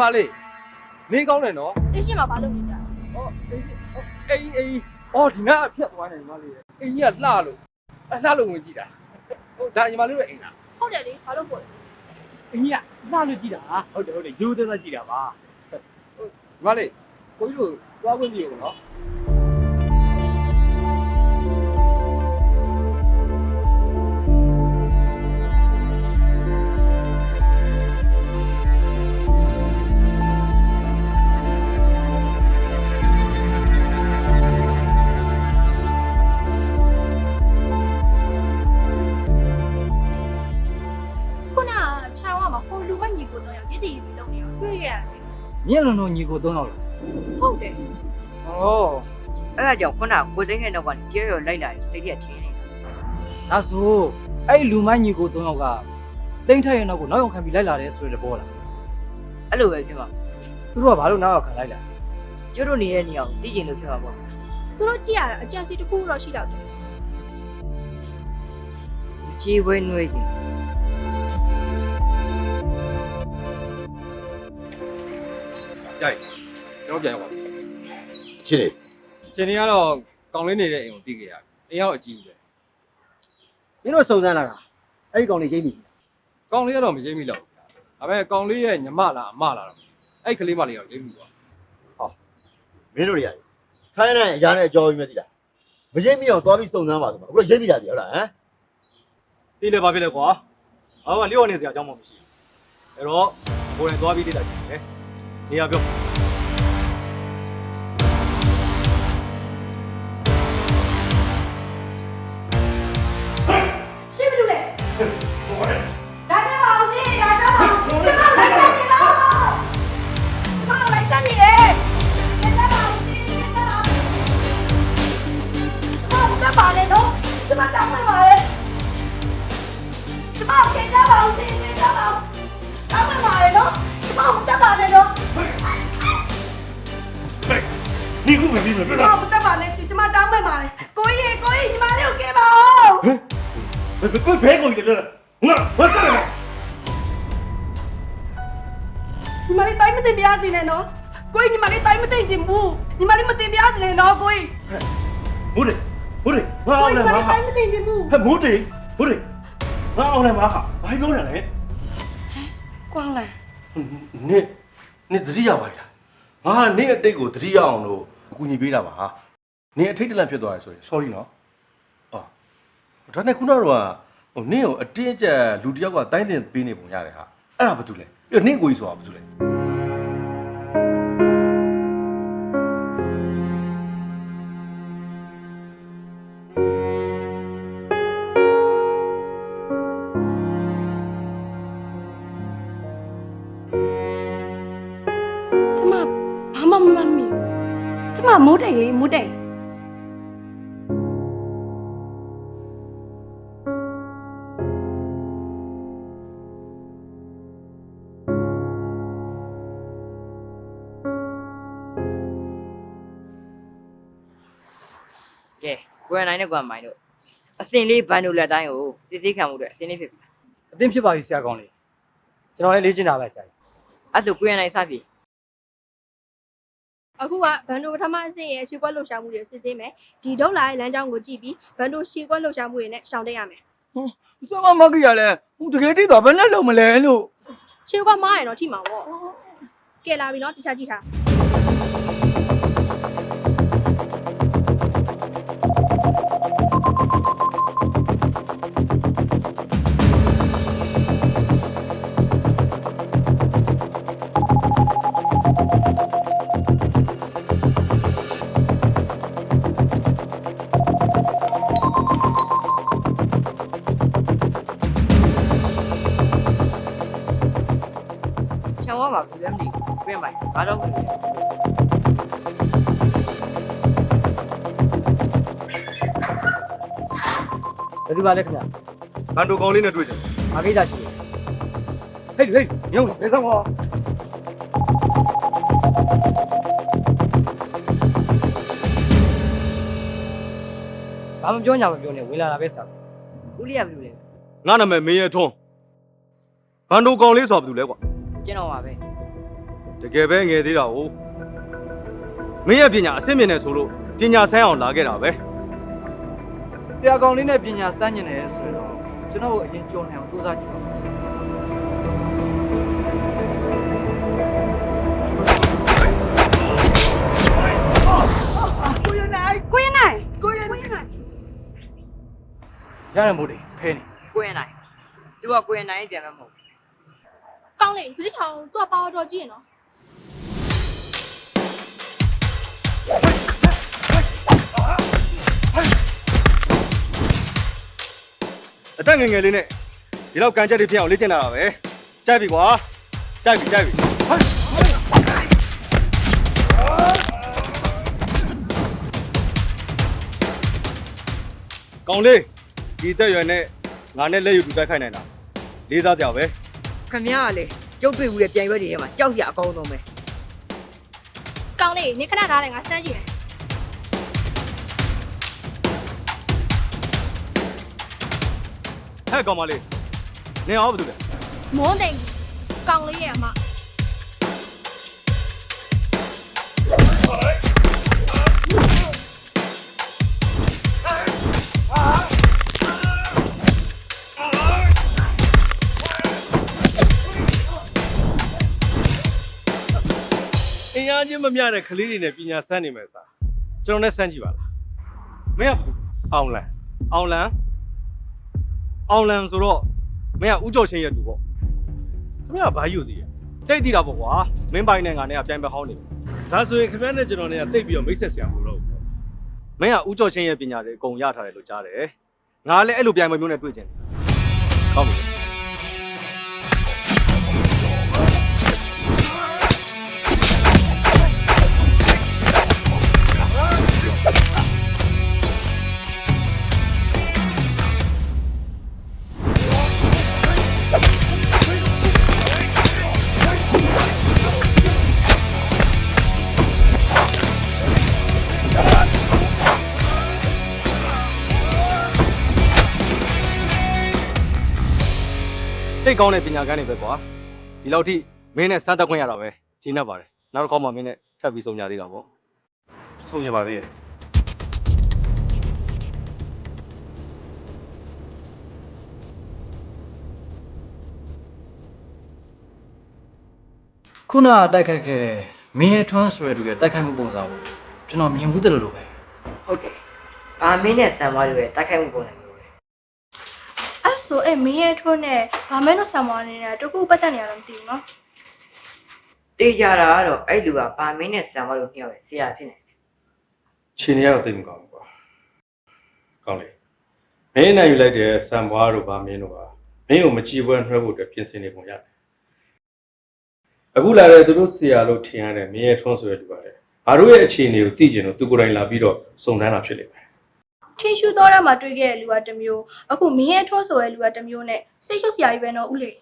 မလေးနေကောင်းတယ်နော်အင်းရှင်မှာဘာလုပ်နေကြလဲဟောအေးအေးအော်ဒီနားအဖြတ်သွားတယ်ညီမလေးအေးကြီးကလှလို့အလှလို့ဝင်ကြည့်တာဟုတ်ဒါညီမလေးတို့အိမ်လားဟုတ်တယ်လေဘာလို့ပို့လဲအင်းကြီးကလှလို့ကြည့်တာဟာဟုတ်တယ်ဟုတ်တယ်ရိုးသေးသေးကြည့်တာပါညီမလေးကိုကြီးတို့သွားဝင်ကြည့်ဦးနော် ကိုတော့ရောက်ရည်တည်ရည်လုံးနေအောင်တွေ့ခဲ့ရတယ်မြင့်လုံးလုံးညီကိုသုံးတော့လားဟုတ်တယ်ဩအဲ့ဒါကြောင့်ခုနကကိုသိန်းခဲ့တော့ကနေတဲရောလိုက်လာရင်စိတ်ရက်ချင်းနေဒါဆိုအဲ့လူမိုင်းညီကိုသုံးတော့ကတိမ့်ထက်ရဲ့နောက်ကိုနောက်ရောက်ခံပြီးလိုက်လာတယ်ဆိုတဲ့ပေါ်လာအဲ့လိုပဲဖြစ်မှာသူတို့ကဘာလို့နောက်ရောက်ခံလိုက်လာကျွတ်တို့နေတဲ့နေရာကိုတည်ကျင်လို့ဖြစ်မှာပေါ့သူတို့ကြည့်ရတာအကြံစီတစ်ခုတော့ရှိတော့တယ်ချီဝဲနွေးကြီး ကြိုက်ကျွန်တော်ပြန်ရောက်ပါချင်းနေခြေနေကတော့ကောင်းလေးနေတဲ့အိမ်ကိုတီးခဲ့ရတယ်အိမ်ရောက်အကြီးပဲမင်းတို့စုံစမ်းလာတာအဲ့ဒီကောင်လေးရိပ်မိကောင်းလေးကတော့မရိပ်မိတော့ဘူးဒါပေမဲ့ကောင်းလေးရဲ့ညီမလားအမလားတော့အဲ့ကလေးမလေးကတော့ရိပ်မိသွားမင်းတို့တွေရတယ်ခိုင်းတဲ့အရာနဲ့အကြောကြီးမသိလားမရိပ်မိအောင်သွားပြီးစုံစမ်းပါဆိုမှာအခုတော့ရိပ်မိတာတည်းဟုတ်လားဟမ်ပြီးလေပါဖြစ်လေကွာဘာမှလျှော့နေစရာအကြောင်းမှမရှိဘူးအဲ့တော့ကိုယ်တိုင်သွားပြီးလေ့လာကြည့်မယ် နေရာပြောရှ ညီမလေးတိုင်းမတင်ပြရစီနဲ့နော်ကိုကြီးညီမလေးတိုင်းမတင်ချင်ဘူးညီမလေးမတင်ပြရစီနဲ့နော်ကိုကြီးမိုးတယ်မိုးတယ်ဘာကိုအောင်ကြီးညီလဲမလေးဘာဟာတိုင်းမတင်ချင်ဘူးဟဲ့မိုးတယ်မိုးတယ်ဘာအောင်လဲဘာဟာဘာပြောနေလဲကွာလာနင့်နင့်သတိရပါလားငါကနင့်အတိတ်ကိုသတိရအောင်လို့အကူညီပေးတာပါဟာနင့်အထိတ်တလန့်ဖြစ်သွားတယ်ဆိုရင် sorry နော်အော်ဒါနဲ့ခုနကတော့ကဟိုနင့်ကိုအတင်းအကျပ်လူတစ်ယောက်ကတိုင်းတင်ပေးနေပုံရတယ်ဟာအဲ့ဒါဘာတူလဲ ပြီးတော့နင့်ကိုကြီးဆိုတာဘာတူလဲကျမဘာမှမမှတ်မိဘူးကျမမိုးတိမ်လေးမိုးတိမ် 9နဲ့9မိုင်တို့အစင်လေးဘန်တို့လက်တိုင်းကိုစစ်စစ်ခံမှုတွေအစင်လေးဖြစ်ပြီအသင်ဖြစ်ပါပြီဆရာကောင်းလေးကျွန်တော်လည်းလေ့ကျင့်တာပဲဆရာကြီးအဲ့ဒါကို9နဲ့စပြီအခုကဘန်ဒိုပထမအဆင့်ရဲ့ရှီကွက်လှုပ်ရှားမှုတွေကိုစစ်ဆေးမယ်ဒီဒုတ်လာရဲ့လမ်းကြောင်းကိုကြည့်ပြီးဘန်ဒိုရှီကွက်လှုပ်ရှားမှုတွေနဲ့ရှောင်တိတ်ရမယ်ဆရာမမကြီးကလည်းဟိုတကယ်တိတော့ဘယ်နဲ့လုံမလဲလို့ရှီကွက်မားရင်တော့ထိမှာပေါ့ကဲလာပြီနော်တခြားကြည့်ထား ပြင့်ပိုင်ဘာလို့ဘယ်သူပါလဲခင်ဗျာဘန်တိုကောင်လေးနဲ့တွေ့ကြဘာကိစ္စရှိလဲဟေးဟေးညုံနေဆောင်ပါဘာမှပြောညာမပြောနဲ့ဝင်လာတာပဲဆရာဦးလျာဘယ်လိုလဲငါနာမည်မင်းရထွန်းဘန်တိုကောင်လေးဆိုတာဘယ်သူလဲကွာကျွန်တော်ပါပဲ ကယ်ပဲငယ်သေးတာဟုတ်မင်းရဲ့ပညာအဆင့်မြင့်နေဆိုလို့ပညာဆန်းအောင်လာခဲ့တာပဲဆရာကောင်လေးနဲ့ပညာစမ်းကျင်တယ်ဆိုတော့ကျွန်တော်ကိုအရင်ကြော်နေအောင်စူးစမ်းကြည့်ပါကိုရနိုင်ကိုရနိုင်ရတယ်မို့လေဖဲနေကိုရင်နိုင်သူကကိုရင်နိုင်ပြန်မှာမဟုတ်ကောင်းလေသတိထောင်သူကပါဝါတော်ကြီးရင်နော် အသက်ငယ်ငယ်လေးနဲ့ဒီလောက်ကန်ချက်တွေဖြစ်အောင်လေ့ကျင့်လာတာပဲကြိုက်ပြီကွာကြိုက်ပြီကြိုက်ပြီကောင်လေးဒီအသက်အရွယ်နဲ့ငါနဲ့လက်ယူတူတိုက်ခိုက်နိုင်တာလေးစားစရာပဲခမရကလေကျုပ်တွေ့ဘူးတဲ့ပြိုင်ပွဲတွေထဲမှာကြောက်စရာအကောင်းဆုံးပဲကောင်းလေနေခဏထားတယ်ငါစမ်းကြည့်မယ် ဟဲ့ကောင်မလေးနင်အောင်ဘာလုပ်လဲမွန်းတိမ်ကောင်းလေးရဲ့အမအင်အားချင်းမမျှတဲ့ကလေးတွေနဲ့ပညာစမ်းနေမယ်စားကျွန်တော်နဲ့စမ်းကြည့်ပါလားမင်းကအောင်လန်အောင်လန် အောင်လန်ဆိုတော့မင်းကဥကြော်ချင်းရဲ့တူပေါ့ခင်ဗျာဘာယူသေးရတိတ်တိတာပေါ့ကွာမင်းပိုင်နဲ့ငါနဲ့ကပြိုင်ပဲဟောင်းနေတယ်ဒါဆိုရင်ခင်ဗျားနဲ့ကျွန်တော်နဲ့ကတိတ်ပြီးတော့မိတ်ဆက်ဆရာမလို့တော့ဘူးမင်းကဥကြော်ချင်းရဲ့ပညာတွေအကုန်ရထားတယ်လို့ကြားတယ်ငါလည်းအဲ့လိုပြိုင်ပွဲမျိုးနဲ့တွေ့ချင်တယ်ကောင်းပြီ ကောင်းတဲ့ပညာကန်းတွေပဲကွာဒီလောက်ထိမင်းနဲ့စမ်းသက်ခွင့်ရတာပဲကျင်းတတ်ပါတယ်နောက်တစ်ခေါက်မှမင်းနဲ့ထပ်ပြီးဆုံးကြသေးတာပေါ့ဆုံးရပါသေးရဲ့ခုနကတိုက်ခိုက်ခဲ့တဲ့မင်းရဲ့ထွန်းဆိုတဲ့လူရဲ့တိုက်ခိုက်မှုပုံစံကိုကျွန်တော်မြင်မှုတယ်လို့ပဲဟုတ်တယ်အာမင်းနဲ့ဆန်သွားလို့ရတိုက်ခိုက်မှုပုံစံမျိုးပဲအဲ့ ဆိုအဲ့မင်းရဲ့ထွန်းနဲ့ဗာမဲတော့ဆံမောင်းနေတာတကူပတ်သက်နေရတော့မသိဘူးနော်တေးကြတာကတော့အဲ့လူကအာမင်းနဲ့ဆန်သွားလို့ညှောက်ရဆရာဖြစ်နေခြေနေရတော့တိတ်မကောင်းဘူးကွာကောင်းလေမင်းနိုင်ယူလိုက်တဲ့စံပွားတို့ဗာမင်းတို့ကမင်းကိုမကြည်ပွဲနှွှဲဖို့အတွက်ပြင်ဆင်နေပုံရတယ်အခုလာတဲ့သူတို့ဆရာလို့ထင်ရတဲ့မင်းရဲ့ထွန်းဆိုတဲ့လူပါလေငါတို့ရဲ့အခြေအနေကိုသိကျင်လို့သူကိုယ်တိုင်လာပြီးတော့စုံစမ်းတာဖြစ်လိမ့်မယ် ထင်းရှူတော့တာမှတွေ့ခဲ့တဲ့လူကတစ်မျိုးအခုမင်းရဲ့ထွန်းဆိုတဲ့လူကတစ်မျိုးနဲ့စိတ်ရှုပ်စရာကြီးပဲနော်ဦးလေး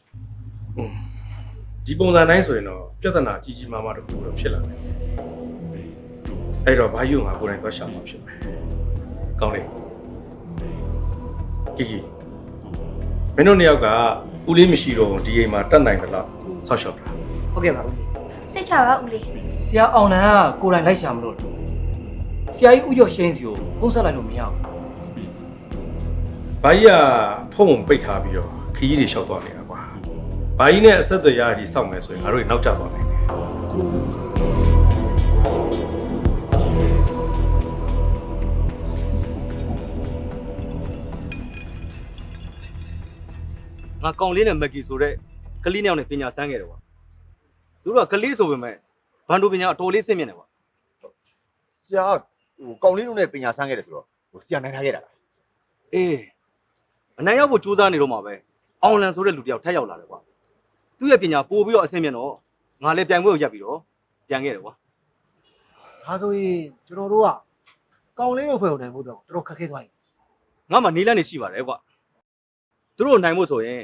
ဒီပုံစံတိုင်းဆိုရင်တော့ပြဿနာကြီးကြီးမားမားတစ်ခုတော့ဖြစ်လာမယ်အဲ့တော့ဘာယူငါကိုယ်တိုင်သွားရှာမှာဖြစ်မယ်ကောင်းလေကီကီမင်းတို့နှစ်ယောက်ကဦးလေးမရှိတော့ဘူးဒီအိမ်မှာတတ်နိုင်သလားဆောက်ရှောက်တာဟုတ်ကဲ့ပါဦးစိတ်ချပါဦးလေးဆရာအောင်လန်ကကိုယ်တိုင်လိုက်ရှာမလို့ ဆရာကြီးဥကျော်ရှင်းစီကိုပုံဆက်လိုက်လို့မရဘူးဘာကြီးကဖုံးပိတ်ထားပြီးတော့ခကြီးတွေလျှောက်သွားနေတာကွာဘာကြီးနဲ့အဆက်အသွယ်ရဒီစောင့်မယ်ဆိုရင်ငါတို့နောက်ကျသွားနိုင်တယ်ငါကောင်လေးနဲ့မက်ကီဆိုတဲ့ကလေးနှစ်ယောက်နဲ့ပညာစမ်းခဲ့တယ်ကွာသူတို့ကကလေးဆိုပေမဲ့ဘန်ဒိုပညာအတော်လေးဆင့်မြင့်တယ်ကွာ ဆရာက ဟိုကောင်လေးတို့နဲ့ပညာဆန်းခဲ့တယ်ဆိုတော့ဟိုဆရာနိုင်ထားခဲ့တာလားအေးအနိုင်ရောက်ဖို့ကြိုးစားနေတော့မှာပဲအောင်လန်ဆိုတဲ့လူတစ်ယောက်ထပ်ရောက်လာတယ်ကွာသူ့ရဲ့ပညာပို့ပြီးတော့အဆင့်မြင့်တော့ငါလည်းပြိုင်ပွဲကိုရပ်ပြီးတော့ပြန်ခဲ့တယ်ကွာဒါဆိုရင်ကျွန်တော်တို့ကကောင်းလေးတို့ဖွဲ့ကိုနိုင်ဖို့တော့တော်တော်ခက်ခဲသွားပြီငါမှနေလန်းနေရှိပါတယ်ကွာသူတို့နိုင်ဖို့ဆိုရင်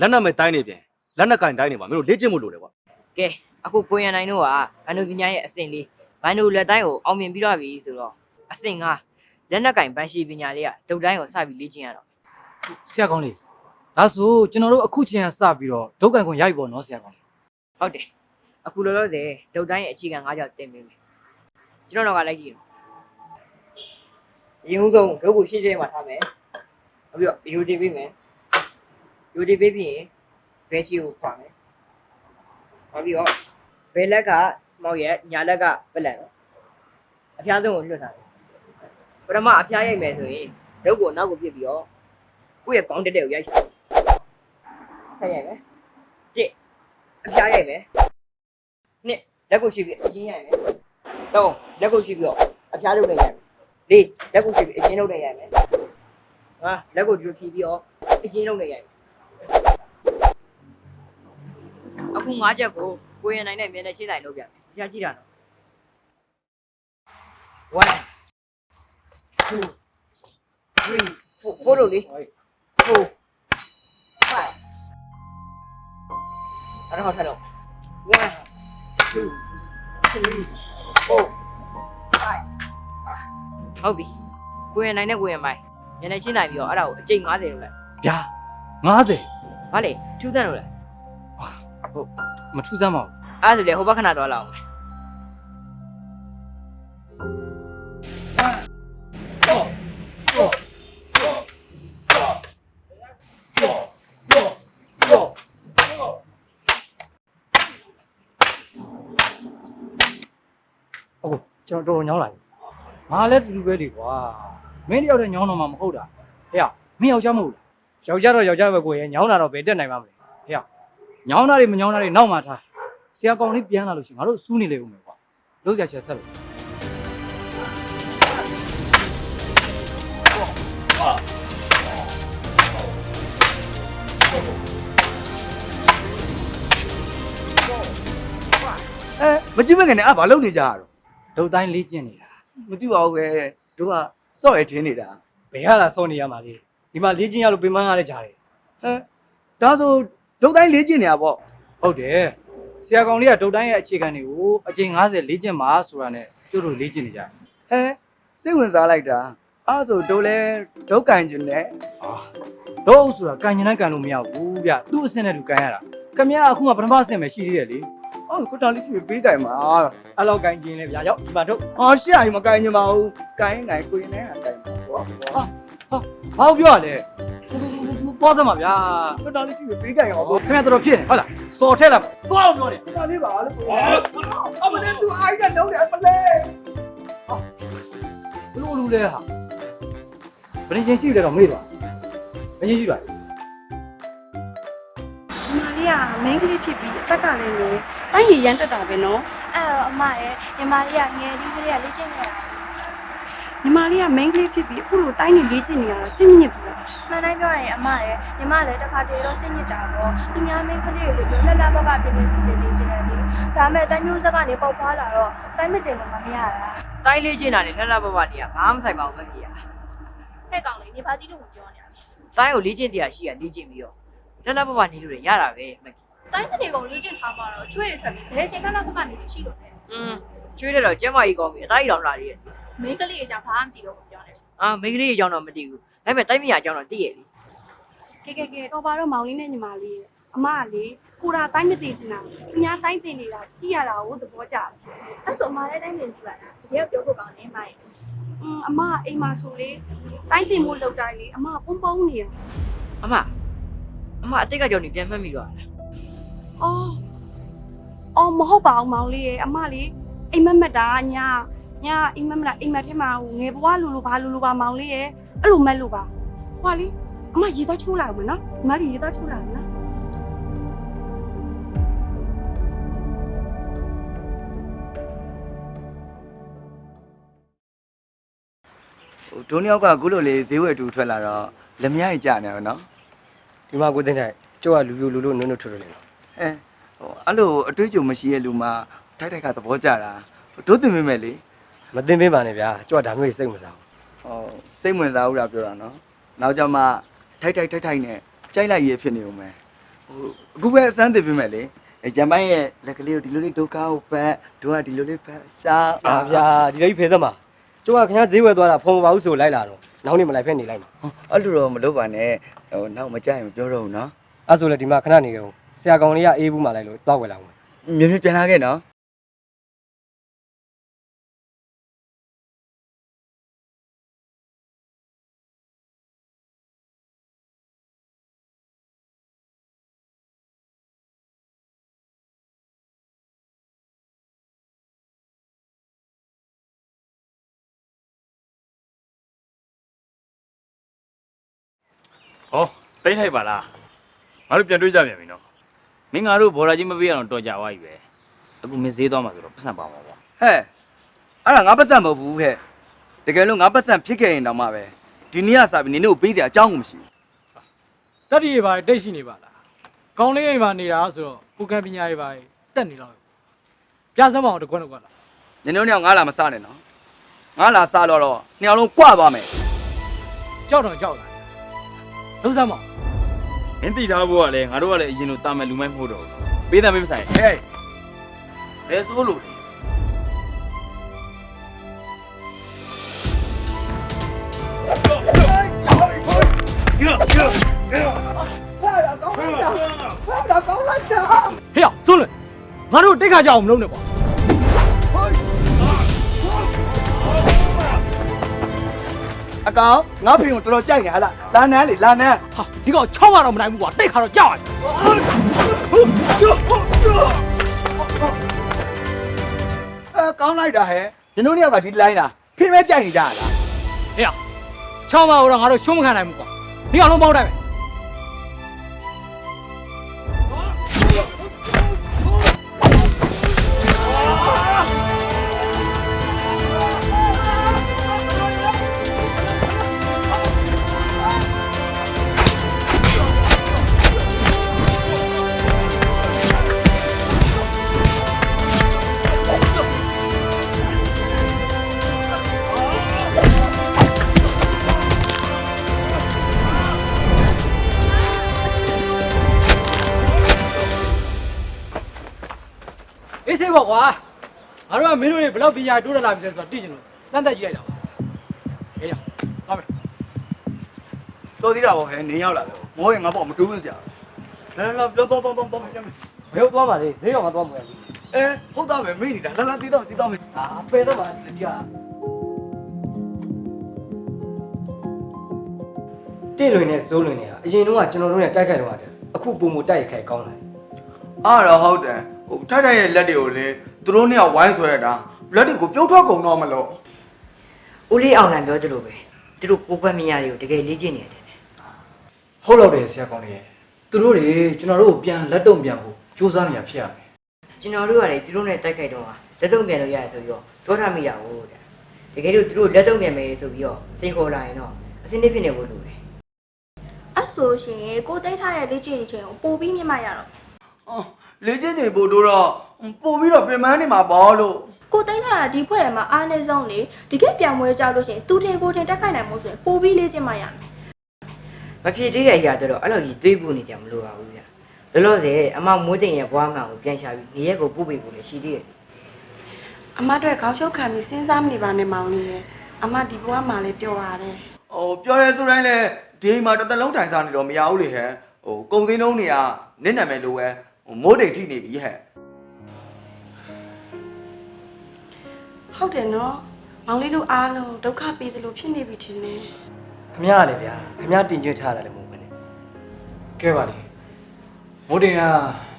လက်နက်မဲ့တိုင်းနေပြန်လက်နက်ကင်တိုင်းနေပါမင်းတို့လေ့ကျင့်ဖို့လိုတယ်ကွာကဲအခုကိုရင်နိုင်တို့ကဘန်ဒိုပညာရဲ့အဆင့်လေး ဘန်ဒိုလက်တိုင်းကိုအောင်မြင်ပြီးတော့ပြီဆိုတော့အဆင့်ကလက်နက်ကင်ဗန်ရှိပညာလေးကဒုတ်တိုင်းကိုစပြီးလေ့ကျင့်ရတော့ဆရာကောင်းလေးဒါဆိုကျွန်တော်တို့အခုချိန်ကစပြီးတော့ဒုက္ကန်ခွန်ရိုက်ပေါ်နော်ဆရာကောင်းလေးဟုတ်တယ်အခုလောလောဆယ်ဒုတ်တိုင်းရဲ့အခြေခံ၅ကြောက်တင်ပေးမယ်ကျွန်တော်တို့ကလိုက်ကြည့်ရင်ဦးဆုံးဒုတ်ကိုရှင်းရှင်းမှထားမယ်နောက်ပြီးတော့ယူတင်ပေးမယ်ယူတင်ပေးပြီးရင်ဘဲချီကိုခွာမယ်နောက်ပြီးတော့ဘဲလက်က မောက်ရဲ့ညာလက်ကပလက်နော်အဖျားဆုံးကိုလွတ်ထားတယ်ပထမအဖျားရိုက်မယ်ဆိုရင်ဒုတ်ကိုနောက်ကိုပြစ်ပြီးတော့ကိုယ့်ရဲ့ကောင်းတက်တဲ့ကိုရိုက်ချင်ထည့်ရိုက်မယ်တစ်အဖျားရိုက်မယ်နှစ်လက်ကိုရှိပြီးအချင်းရိုက်မယ်သုံးလက်ကိုရှိပြီးတော့အဖျားလုပ်နေရိုက်မယ်လေးလက်ကိုရှိပြီးအချင်းလုပ်နေရိုက်မယ်ငါလက်ကိုဒီလိုဖြီးပြီးတော့အချင်းလုပ်နေရိုက်မယ်အခုငါးချက်ကိုကိုရင်နိုင်တဲ့မျက်နှာချင်းဆိုင်လုပ်ပြမယ် အဖျားကြည့်တာနော် one two three four four လို့လေ four five အဲ့တော့ထားတော့ one two three four five ဟုတ်ပြီကိုရင်နိုင်တဲ့ကိုရင်မိုင်းညနေချင်းနိုင်ပြီးတော့အဲ့ဒါကိုအကျိတ်90လို့လိုက်ဗျာ90ဘာလဲထူးဆန်းလို့လိုက်ဟုတ်မထူးစမ်းပါဘူးအဲ့ဒါဆိုလေဟိုဘက်ခဏသွားလောက်အောင်မယ် တ်ကျွန်တော်တော်တော်ညောင်းလာပြီငါလည်းတူတူပဲလေကွာမင်းတယောက်တည်းညောင်းတော့မှမဟုတ်တာဟဲ့မင်းယောက်ျားမဟုတ်လားယောက်ျားတော့ယောက်ျားပဲကိုရဲ့ညောင်းတာတော့ဘယ်တက်နိုင်မှာမလဲဟဲ့ညောင်းတာတွေမညောင်းတာတွေနောက်မှထားဆရာကောင်လေးပြန်လာလို့ရှိရင်ငါတို့စူးနေလေဦးမယ်ကွာလုံးဆရာချက်ဆက်လို့အဲမကြည့်မငနဲ့အဘာလုပ်နေကြရတော့ ဒုတ်တိုင်းလေ့ကျင့်နေတာမသိပါဘူးပဲတို့ကစော့ရထင်းနေတာဘယ်ရလာစောနေရမှာလေဒီမှာလေ့ကျင့်ရလို့ပြင်ပန်းရတဲ့ကြားတယ်ဟဲဒါဆိုဒုတ်တိုင်းလေးကျင်နေတာပေါ့ဟုတ်တယ်ဆရာကောင်လေးကဒုတ်တိုင်းရဲ့အခြေခံတွေကိုအချိန်90လေ့ကျင့်ပါဆိုတာနဲ့ကျတို့လေ့ကျင့်နေကြတယ်ဟဲစိတ်ဝင်စားလိုက်တာအဲ့ဆိုတို့လဲဒုတ်ကန်ကျင်တယ်တော့ဆိုတာကန်ညနိုင်ကန်လို့မရဘူးဗျသူ့အဆင့်နဲ့သူကန်ရတာခမရအခုမှပထမအဆင့်ပဲရှိသေးတယ်လေ အော်ကိုတောင်လေးပြပေးကြိုင်မှာအဲ့လောက်ကန်ကျင်လေဗျာရောက်ဒီမှာတို့ဟာရှက်ရင်မကန်ကျင်ပါဘူးကန်နိုင်ကိုရင်နဲ့ကန်ပါဘောဘာလို့ပြောရလဲသွားသမှာဗျာကိုတောင်လေးပြပေးကြိုင်အောင်ဘောခင်ဗျားတို့ဖြစ်နေဟုတ်လားစော်ထက်လာသွားလို့ပြောတယ်တောင်လေးပါလို့အမလေးသူအိုင်းနဲ့လုံးတယ်အမလေးဘလို့လူလဲဟာဘယ်ရင်ရှိတယ်တော့မေ့ပါဘယ်ရင်ရှိပါလဲ မလေးက main ကလေးဖြစ်ပြီးအသက်ကလည်းလေတိုင်းရရန်တက်တာပဲနော်အဲ့တော့အမရဲ့ညီမလေးကငယ်လေးကလေးကလေ့ကျင့်နေတာညီမလေးက main ကလေးဖြစ်ပြီးအခုလိုတိုင်းနေလေ့ကျင့်နေရတာစိတ်မညစ်ဘူးလားမှန်တိုင်းပြောရင်အမရဲ့ညီမလည်းတစ်ခါတည်းတော့စိတ်ညစ်တာပေါ့သူများမင်းကလေးတွေလိုလက်လက်ပပပြင်းပြစစ်လေ့ကျင့်တယ်လေဒါမဲ့တန်မျိုးစက်ကနေပေါက်ဖွာလာတော့တိုင်းမတင်လို့မရတာတိုင်းလေးချင်းတာနဲ့လှလှပပနေရဘာမှမဆိုင်ပါဘူးမကြီးရဟဲ့ကောင်လေးနေပါတိလို့ပြောနေရလဲတိုင်းကိုလေ့ကျင့်တရားရှိရလေ့ကျင့်ပြီးတော့လှလှပပနေလို့ရတာပဲမကြီး တိုင်းတဲ့ကောင်လေ့ကျင့်ထားမှာတော့ချွေးရထွက်ပြီးဘယ်ချိန်လောက်ပပနေလို့ရှိလို့လဲ อืมကျွေးတယ်တော့ကျမကြီးကောင်းပြီအသားကြီးတော်လာလေးရဲ့ မင်းကလေးအကြောင်းဘာမှမသိတော့ဘူးပြောနေ အာမိန်းကလေးအကြောင်းတော့မသိဘူးဒါပေမဲ့တိုင်းမရအကြောင်းတော့သိရဲ့လေ ကဲကဲကဲတော့ပါတော့မောင်လေးနဲ့ညီမလေးရဲ့အမကလေကိုရာတိုင်းမသိချင်တာသူများတိုင်းတင်နေတာကြည့်ရတာကိုသဘောကျတယ် အဲ့ဆိုအမလည်းတိုင်းတင်ကြည့်ပါလားတကယ်ပြောဖို့ကောင်းနေမှာရဲ့ อืมအမကအိမ်မှာဆိုလေတိုင်းတင်မှုလောက်တိုင်းလေအမကပုံပုံနေရ အမအမအတိတ်ကကြောင့်နေပြန်မှတ်မိတော့လား အော်အော်မဟုတ်ပါဘူးမောင်လေးရဲ့အမလေးအိမ်မက်မက်တာညာညာအိမ်မက်မက်တာအိမ်မက်ထဲမှာဟိုငယ်ဘွားလူလူပါလူလူပါမောင်လေးရဲ့အဲ့လိုမက်လို့ပါဟွာလေးအမရေတော့ချိုးလာအောင်မယ်နော်ညီမလေးရေတော့ချိုးလာအောင်နော်ဟိုဒုံးယောက်ကအခုလိုလေးဈေးဝယ်တူထွက်လာတော့လက်မရကြီးကြာနေရောနော်ဒီမှာကိုတင်ထိုင်ကျိုးကလူပြိုလူလို့နုံနုံထွတ်ထွတ်နေတော့ ဟဲဟိုအဲ့လိုအတွေ့အကြုံမရှိတဲ့လူမှထိုက်ထိုက်ကသဘောကျတာတို့တင်မိမဲ့လေမသိမင်းပါနဲ့ဗျာကျိုးကဒါမျိုးစိတ်မစားဘူးဟောစိတ်ဝင်စားဦးတာပြောတာနော်နောက်ကြမှာထိုက်ထိုက်ထိုက်ထိုက်နဲ့ကြိုက်လိုက်ရဖြစ်နေဦးမယ်ဟိုအခုပဲအစမ်းတင်ပြမယ်လေအဲဂျမ်ပိုင်းရဲ့လက်ကလေးကိုဒီလိုလေးဒုက္ခကိုဖတ်တို့ကဒီလိုလေးဖတ်ရှားအာဗျာဒီလိုကြီးဖေးသမားကျိုးကခင်ဗျားဈေးဝယ်သွားတာဖုံမပါဘူးဆိုလိုက်လာတော့နောက်နေ့မလိုက်ဖက်နေလိုက်မှာအဲ့လိုတော့မလုပ်ပါနဲ့ဟိုနောက်မကြရင်မပြောတော့ဘူးနော်အဲ့ဆိုလေဒီမှာခဏနေကြဦးဆ ရာကောင်လေးကအေးဘူးမှလိုက်လို့တောက်ဝယ်လာအောင်မြင်မြင်ပြန်လာခဲ့နော်ဟောတိမ့်ထိုက်ပါလားငါတို့ပြန်တွေ့ကြပြန်ပြီနော် မင်းငါတို့ဘော်လာကြီးမပေးရအောင်တော်ကြသွားပြီပဲအခုမင်းဈေးသွားမှာဆိုတော့ပတ်စံပါမှာပေါ့ ဟဲ့အဲ့ဒါငါပတ်စံမဟုတ်ဘူးဟဲ့တကယ်လို့ငါပတ်စံဖြစ်ခဲ့ရင်တောင်မှပဲဒီနေ့ကစာပြီးနင်တို့ကိုပေးစရာအကြောင်းကိုမရှိဘူး တတိရပါတိတ်ရှိနေပါလားကောင်းလေးအိမ်မှာနေတာဆိုတော့ကိုကံပညာရေးပါတက်နေတော့ပြစမ်းမအောင်တကွန်းတကွန်းလား နင်တို့เนี่ยငါလာမစနဲ့နော်ငါလာစတော့တော့နှစ်ယောက်လုံးကြွသွားမယ် ကြောက်တော့ကြောက်လာလုံးစမ်းမအောင် မ င်းသိထားဖို့ကလည်းငါတို့ကလည်းအရင်လိုတာမယ်လူမိုက်မဟုတ်တော့ဘူးပေးတယ်မင်းမဆိုင်ဟဲ့ဘယ်ဆိုးလို့လဲဟေ့အောင်စွန်းလွင်ငါတို့တိတ်ခါကြအောင်မလုပ်နဲ့ကွာ ကောင်ငါဖေကိုတော်တော်ကြိုက်နေဟလားလာနန်းလေလာနန်းဟာဒီကောင်ချောင်းမတော့မနိုင်ဘူးကွာတိတ်ခါတော့ကြောက်ရတယ်အဲကောင်းလိုက်တာဟဲ့နင်တို့နှစ်ယောက်ကဒီလိုင်းလားဖေမဲကြိုက်နေကြလားဟေ့အောင်ချောင်းမတော့ငါတို့ရှုံးမခံနိုင်ဘူးကွာဒီအောင်လုံးပေါင်းတိုင်းမ ငါတို့ကမင်းတို့တွေဘယ်လောက်ပညာတိုးတက်လာပြီလဲဆိုတော့သိချင်လို့စမ်းသက်ကြည့်လိုက်တာပါဟေးရသွားမယ်တော်သေးတာပေါ့ဟဲ့နင်းရောက်လာတယ်မိုးရင်ငါပေါ့မတူးဘူးဆရာလာလာပြောတော့တော့တော့တော့ပြန်မယ်ဘယ်လိုသွားမှာလဲဈေးကောင်ကသွားမှာလေအဲဟုတ်သားမယ်မင်းနေတာလာလာစီးတော့စီးတော့မယ်အာပယ်တော့ပါဒီကြာတိလွင်နဲ့စိုးလွင်နဲ့ကအရင်တော့ကကျွန်တော်တို့နဲ့တိုက်ခိုက်တော့တယ်အခုပုံမတိုက်ခိုက်ကောင်းလာတယ်အားတော့ဟုတ်တယ်ဟိုထိုက်ထိုက်ရဲ့လက်တွေကိုလေ သူတို့နှစ်ယောက်ဝိုင်းဆွဲတာလက်တွေကိုပြုတ်ထွက်ကုန်တော့မလို့ဦးလေးအောင်လံပြောသလိုပဲသူတို့ကိုကွက်မရတွေကိုတကယ်လေ့ကျင့်နေတယ်ဟုတ်တော့တယ်ဆရာကောင်းလေးသူတို့တွေကျွန်တော်တို့ကိုပြန်လက်တော့ပြန်ဖို့စူးစမ်းနေရဖြစ်ရမယ်ကျွန်တော်တို့ကလေသူတို့နဲ့တိုက်ခိုက်တော့လက်တုံပြန်လို့ရတယ်ဆိုပြီးတော့ပြောထားမိတာဟုတ်တဲ့တကယ်လို့သူတို့လက်တုံပြန်မယ်ဆိုပြီးတော့စိန်ခေါ်လာရင်တော့အစင်းနေဖြစ်နေဖို့လိုတယ်အဲ့ဆိုရှင်ကိုတိတ်ထားရဲ့လေ့ကျင့်နေခြင်းကိုပို့ပြီးမြင်မှရတော့အော် လေ့ကျင့်နေဖို့တို့တော့ပို့ပြီးတော့ပြင်ပန်းနေမှာပေါ့လို့ကိုတိတ်ထားတာဒီဖွဲ့ထဲမှာအားနေဆုံးလေဒီကက်ပြန်ပွဲကြောက်လို့ရှင်သူထင်ကိုထင်တက်ခိုက်နိုင်မို့ဆိုရင်ပို့ပြီးလေ့ကျင့်မှရမယ်မဖြစ်သေးတဲ့အရာတော့အဲ့လိုကြီးတွေးဖို့နေကြမလိုပါဘူးဗျလောလောဆယ်အမောင်မိုးတင်ရဲ့ဘွားမှန်ကိုပြန်ရှာပြီးနေရက်ကိုပို့ပေးဖို့လည်းရှိသေးတယ်အမတို့ခေါင်းရှုပ်ခံပြီးစဉ်းစားမနေပါနဲ့မောင်လေးရဲ့အမဒီဘဝမှာလည်းပြောရတယ်ဟိုပြောရဲဆိုတိုင်းလေဒီမှာတစ်သက်လုံးထိုင်စားနေတော့မရဘူးလေဟဲ့ဟိုကုံစင်းလုံးတွေကနင့်နာမည်လိုပဲဟို မိုးတိတ်ထိနေပြီဟဲ့ဟုတ်တယ်နော်မောင်လေးတို့အားလုံးဒုက္ခပေးသလိုဖြစ်နေပြီထင်တယ်ခမရလေဗျာခမရတင်ကျွေးထားရတယ်မဟုတ်ဘူးနဲ့ကဲပါလေမိုးတင်က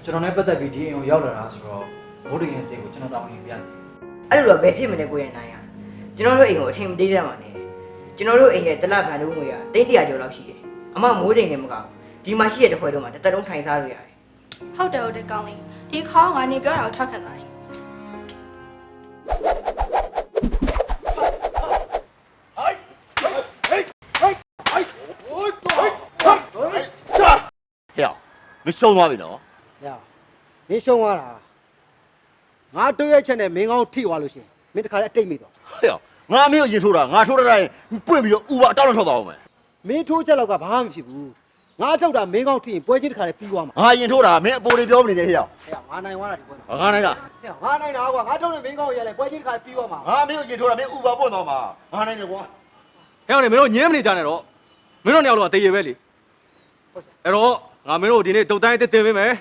ကျွန်တော်နဲ့ပတ်သက်ပြီးဒီအိမ်ကိုရောက်လာတာဆိုတော့မိုးတင်ရဲ့စိတ်ကိုကျွန်တော်တောင်းရင်ပြစီအဲ့လိုတော့ဘယ်ဖြစ်မလဲကိုရနိုင်ရကျွန်တော်တို့အိမ်ကိုအထင်မသေးကြပါနဲ့ကျွန်တော်တို့အိမ်ရဲ့တလဗန်တို့ငွေကတိတ်တရာကျော်လောက်ရှိတယ်အမမိုးတင်နေမကောက်ဒီမှာရှိတဲ့တစ်ခွဲတော့မှတစ်သက်လုံးထိုင်စားလို့ရတယ် ဟုတ်တယ်ဟုတ်တယ်ကောင်းလေးဒီခေါင်းကငါနေပြောတာကိုထောက်ခံသွားတယ်ဟဲ့မရှုံးသွားပြီနော်။ညာမင်းရှုံးသွားတာငါတွေ့ရချက်နဲ့မင်းကောင်းထိသွားလို့ရှရင်မင်းတခါလည်းအတိတ်မိသွားဟဲ့ငါမင်းကိုရင်ထိုးတာငါထိုးတတ်ရင်ပွင့်ပြီးတော့ဥပါအတောက်လောက်ထွက်သွားအောင်မယ်မင်းထိုးချက်လောက်ကဘာမှမဖြစ်ဘူး ငါထုတ်တာမင်းကောင်းထိရင်ပွဲချင်းတစ်ခါလေးပြီးသွားမှာငါရင်ထိုးတာမင်းအပေါ်တွေပြောမနေနဲ့ဟဲ့အောင်ဟဲ့ငါနိုင်သွားတာဒီပွဲမှာငါနိုင်တာဟဲ့ငါနိုင်တာကွာငါထုတ်တဲ့မင်းကောင်းရလဲပွဲချင်းတစ်ခါလေးပြီးသွားမှာငါမင်းကိုရင်ထိုးတာမင်းဥပါပွင့်သွားမှာငါနိုင်တယ်ကွာဟဲ့အောင်လေမင်းတို့ညင်းမနေကြနဲ့တော့မင်းတို့နှစ်ယောက်တော့တည်ရပဲလေအဲ့တော့ငါမင်းတို့ဒီနေ့တုတ်တိုင်းအစ်စ်တင်ပေးမယ်မင်း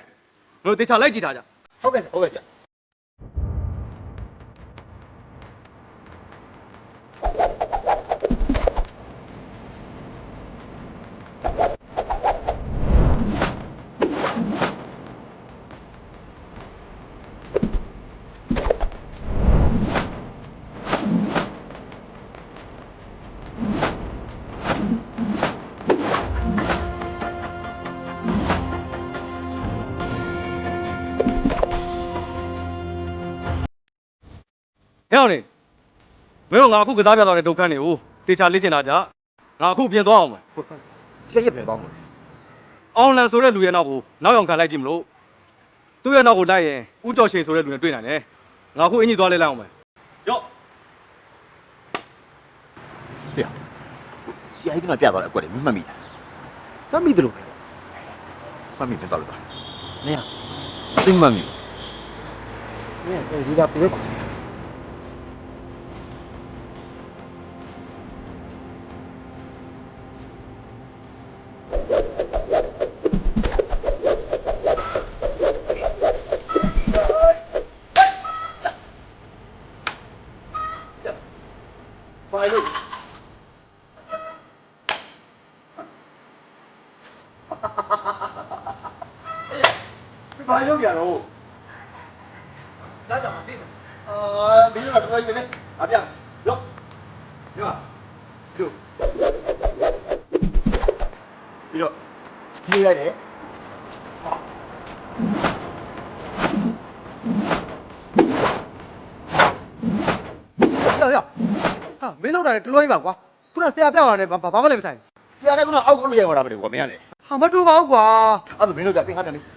တို့တေချာလိုက်ကြည့်တာကြဟုတ်ကဲ့ဟုတ်ကဲ့ဆ ရာဟဲ့အောင်လေမင်းတို့ငါအခုကစားပြသွားတဲ့ဒုက္ခတွေကိုတေချာလေ့ကျင့်တာကြငါအခုပြင်သွားအောင်မယ်ဆရာရပြန်သွားမှာအောင်လန်ဆိုတဲ့လူရဲ့နောက်ကိုနောက်ရောက်ခံလိုက်ကြည့်မလို့သူ့ရဲ့နောက်ကိုလိုက်ရင်ဥကြော်ရှင်ဆိုတဲ့လူနဲ့တွေ့နိုင်တယ်ငါအခုအင်ကြီးသွားလဲလိုက်အောင်မယ်ရော့ဆရာကြီးကပြသွားတဲ့အကွက်တွေမမှတ်မိတာမမိတယ်လို့ပဲမှတ်မိပြန်သွားလို့သားမင်းသိမှတ်မိမင်းဒီကပြေးပါ ဘာလို့ကြတော့လာကြမှာပြီအာဘီရတော့ကြည့်နေအပြရောရောတို့ပြီးတော့ပြေးလိုက်တယ်ဟဲ့ဟဲ့ဟာမင်းလောက်တာတလွှဲပါကွာခုနဆရာပြောက်ရတယ်ဘာဘာမှလည်းမဆိုင်ဆရာကကအောက်ကိုလို့ရိုက်သွားတာပဲကွာမင်းကလေဟာမတူပါဘူးကွာအဲ့ဒါမင်းတို့ကပင်ကားတယ်